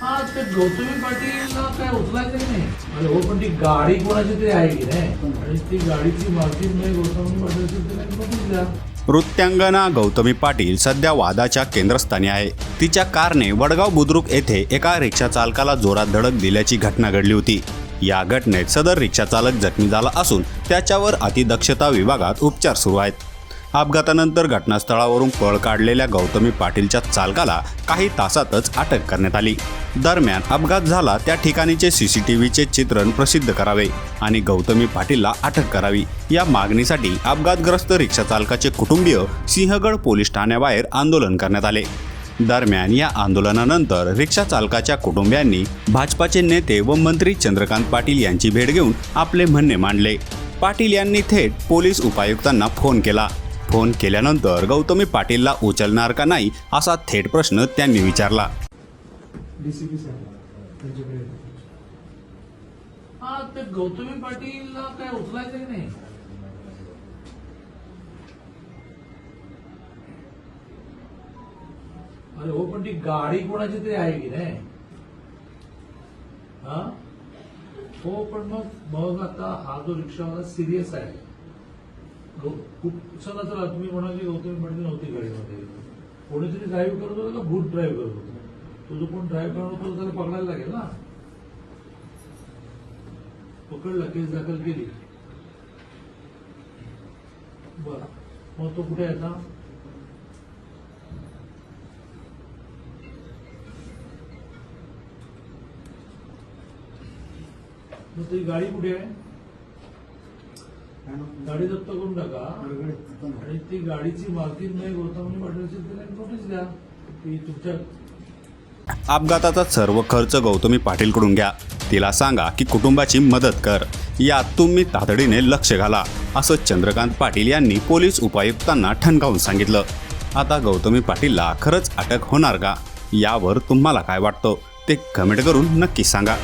हा ते गौतमी पाटीलला काय उचलायचं नाही? अरे हो पण ती गाडी कोणाची तरी आहे की नाही? आणि ती गाडीची मालकी नाही गौतमी पाटीलची तिला नोटीस द्या नृत्यांगना गौतमी पाटील सध्या वादाच्या केंद्रस्थानी आहे. तिच्या कारने वडगाव बुद्रुक येथे एका रिक्षा चालकाला जोरात धडक दिल्याची घटना घडली होती. या घटनेत सदर रिक्षा चालक जखमी झाला असून त्याच्यावर अतिदक्षता विभागात उपचार सुरू आहेत. अपघातानंतर घटनास्थळावरून पळ काढलेल्या गौतमी पाटीलच्या चालकाला काही तासातच अटक करण्यात आली. दरम्यान अपघात झाला त्या ठिकाणीचे सीसीटीव्हीचे चित्रण प्रसिद्ध करावे आणि गौतमी पाटीलला अटक करावी. या मागणीसाठी अपघातग्रस्त रिक्षा चालकाचे कुटुंबीय सिंहगड पोलीस ठाण्याबाहेर आंदोलन करण्यात आले. दरम्यान या आंदोलनानंतर रिक्षा चालकाच्या कुटुंबियांनी भाजपाचे नेते व मंत्री चंद्रकांत पाटील यांची भेट घेऊन आपले म्हणणे मांडले. पाटील यांनी थेट पोलीस उपायुक्तांना फोन केला. फोन केल्यानंतर गौतमी पाटीलला उचलणार का नाही असा थेट प्रश्न त्यांनी विचारला. हा गौतमी पाटीलला काय उचलायचं नाही? अरे हो पण ती गाडी कोणाची तरी आहे की नाही? हा? हो पण मग मग आता हा जो रिक्षावाला सिरियस आहे खूप चला चला तुम्ही म्हणाल की गौतमी पाटील नव्हती गाडीमध्ये कोणीतरी ड्राईव्ह करत होता का? भूत ड्राईव्ह करत होता. तो जो कोण ड्राईव्ह करत होता त्याला पकडायला लागेल ना. पकडला केस दाखल केली. बर. मग तो कुठे आहे ना मग ती गाडी कुठे आहे? गाडी करून टाका. आणि ती गाडीची मालकी नाही गौतम पाटीलची तिला नोटीस द्या. की तुमच्या अपघाताचा सर्व खर्च गौतमी पाटीलकडून घ्या. तिला सांगा की कुटुंबाची मदत कर. यात तुम्ही तातडीने लक्ष घाला असं चंद्रकांत पाटील यांनी पोलीस उपायुक्तांना ठणकावून सांगितलं. आता गौतमी पाटीलला खरंच अटक होणार का? यावर तुम्हाला काय वाटतं? ते कमेंट करून नक्की सांगा.